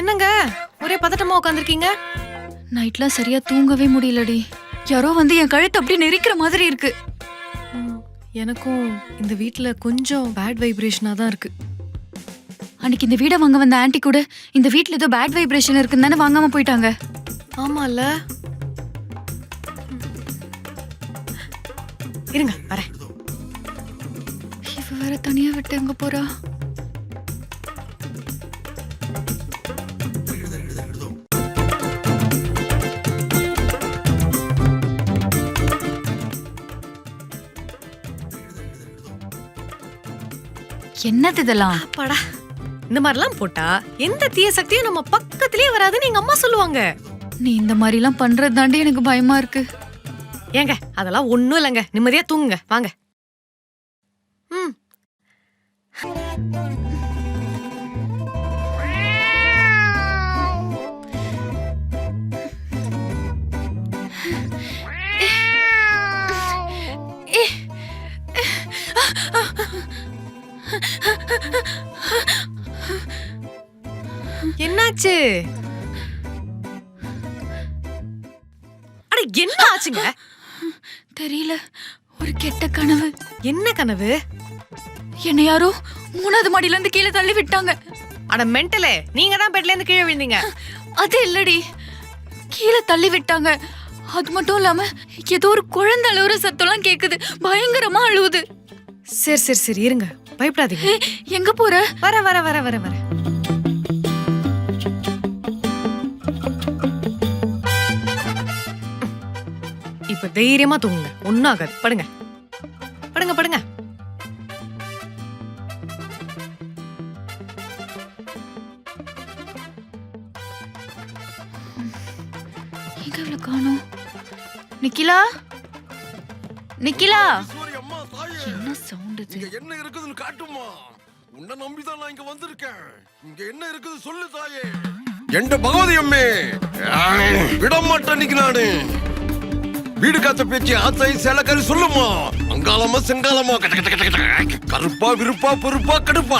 என்னங்க? ஒரே பதட்டமா உட்காந்துருக்கீங்க நைட்லாம் சரியா தூங்கவே முடியலடி. யாரோ வந்து என் கழுத்து அப்படியே நெரிக்கிற மாதிரி இருக்கு. எனக்கும் இந்த வீட்ல கொஞ்சம் பேட் வைப்ரேஷனா தான் இருக்கு. அன்னைக்கு இந்த வீடை வாங்க வந்த ஆன்ட்டி கூட இந்த வீட்ல ஏதோ பேட் வைப்ரேஷன் இருக்குன்னு தானே வாங்காம போயிட்டாங்க. ஆமால இருங்க வரேன். இவ வேற தனியா விட்டு எங்க போறா? என்னது இதெல்லாம்? அப்பாடா இந்த மாதிரிலாம் போட்டா எந்த தீய சக்தியும் நம்ம பக்கத்திலேயே வராதுன்னு எங்க அம்மா சொல்லுவாங்க. நீ இந்த மாதிரி எல்லாம் பண்றது தாண்டி எனக்கு பயமா இருக்கு. ஏங்க அதெல்லாம் ஒன்றும் இல்லைங்க. நிம்மதியா தூங்குங்க. வாங்க. ம். என்னாச்சு? அட என்ன ஆச்சுங்க? தெரியல. ஒரு கெட்ட கனவு. என்ன கனவு? என்னை யாரோ மூணாவது மாடியில இருந்து கீழே தள்ளி விட்டாங்க. அட மென்டலே நீங்க தான் பெட்ல இருந்து கீழே விழுந்தீங்க. அது இல்லடி. கீழே தள்ளி விட்டாங்க. அது மட்டும் இல்லாம ஏதோ ஒரு குழந்தை அழுவுற சத்தம்லாம் கேக்குது. பயங்கரமா அழுவுது. சரி சரி சரி இருங்க. பயப்படாதீங்க. எங்க போற? வர வர வர வர வர. இப்ப தைரியமா தூங்குங்க. ஒன்னும் ஆகாது படுங்க. படுங்க படுங்க. எங்க இவ்வளவு காணோம் நிக்கிலா? நிக்கிலா? என்ன சவுண்ட் இது? இங்க என்ன இருக்குதுன்னு காட்டுமா? உன்னை நம்பிதான் நான் இங்க வந்திருக்கேன். இங்க என்ன இருக்குது சொல்லு தாயே. எந்த பகவதி அம்மே. விட மாட்டேன் நானு. வீடு காத்த பேச்சு ஆத்தை சேலக்காரி சொல்லுமா? அங்காளமா செங்காலமா கருப்பா விருப்பா பொறுப்பா கடுப்பா.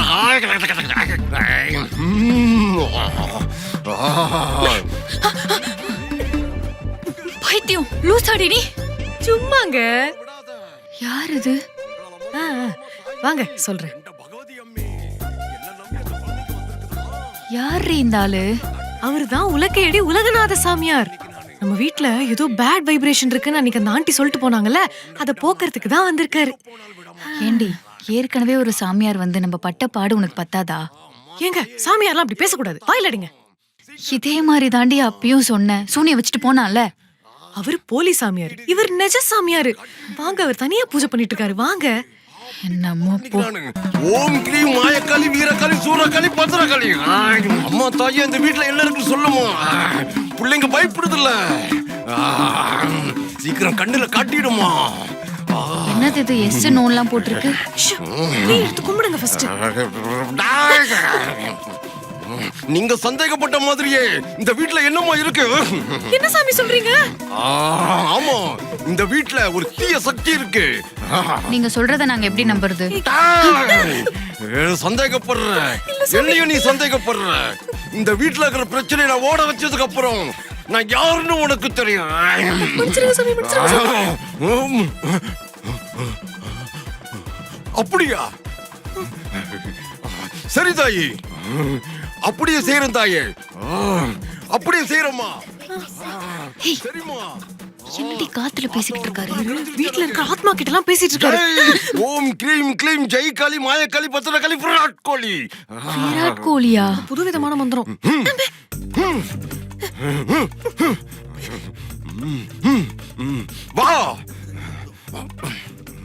பைத்தியம் லூசாடி நீ. சும்மாங்க. யார் இது ஆ, வாங்க சொல்றேன். யார் இந்த ஆளு? அவர்தான் உலக்கையடி உலகநாத சாமியார் நம்ம வீட்ல ஏதோ பேட் வைப்ரேஷன் இருக்குன்னு அன்னைக்கு அந்த ஆண்டி சொல்லிட்டு போனாங்கல்ல அதை போக்குறதுக்கு தான் வந்திருக்காரு. ஏண்டி ஏற்கனவே ஒரு சாமியார் வந்து நம்ம பட்ட பாடு உனக்கு பத்தாதா? ஏங்க சாமியார்லாம் அப்படி பேசக்கூடாது. வாயில் அடிங்க. இதே மாதிரி தாண்டி அப்பயும் சொன்னேன் சூனிய வச்சுட்டு போனான்ல. அவர் போலி சாமியார். இவர் நெஜ சாமியாரு. வாங்க அவர் தனியா பூஜை பண்ணிட்டு இருக்காரு. வாங்க. என்னமோ போ. ஓம் கிரீம் மாயக்காளி வீரக்காளி சூரக்காளி பத்திரக்காளி அம்மா தாயே இந்த வீட்ல என்ன இருக்கு சொல்லுமா? பிள்ளைங்க பயப்படுதுல்ல. சீக்கிரம் கண்ணுல காட்டிடுமா. என்னது இது? எஸ் நோன்லாம் போட்டிருக்கு. ஷு, நீ எடுத்து கும்பிடுங்க ஃபர்ஸ்ட் நீங்க சந்தேகப்பட்ட மாதிரியே இந்த வீட்ல என்னம்மா இருக்கு? என்ன சாமி சொல்றீங்க? ஆ, ஆமா. இந்த வீட்ல ஒரு தீய சக்தி இருக்கு. நீங்க சொல்றத நாங்க எப்படி நம்புறது? சந்தேகப்படுற. என்னையும் நீ சந்தேகப்படுற. இந்த வீட்ல இருக்கிற பிரச்சனை நான் ஓட வச்சதுக்கு அப்புறம் நான் யாருன்னு உனக்கு தெரியும். அப்படியா? சரி தாயி. அப்படியே செய்யறேன் தாயே. அப்படியே செய்யறேம்மா. சரிம்மா. என்னடி காத்துல பேசிக்கிட்டு இருக்காரு வீட்ல இருக்க ஆத்மா கிட்ட எல்லாம் பேசிட்டு இருக்காரு ஓம் க்ரீம் க்ளீம் ஜெய் காளி மாயக்காளி பத்திரகாளி விராட் கோலி. விராட் கோலியா? புதுவிதமான மந்திரம். வா.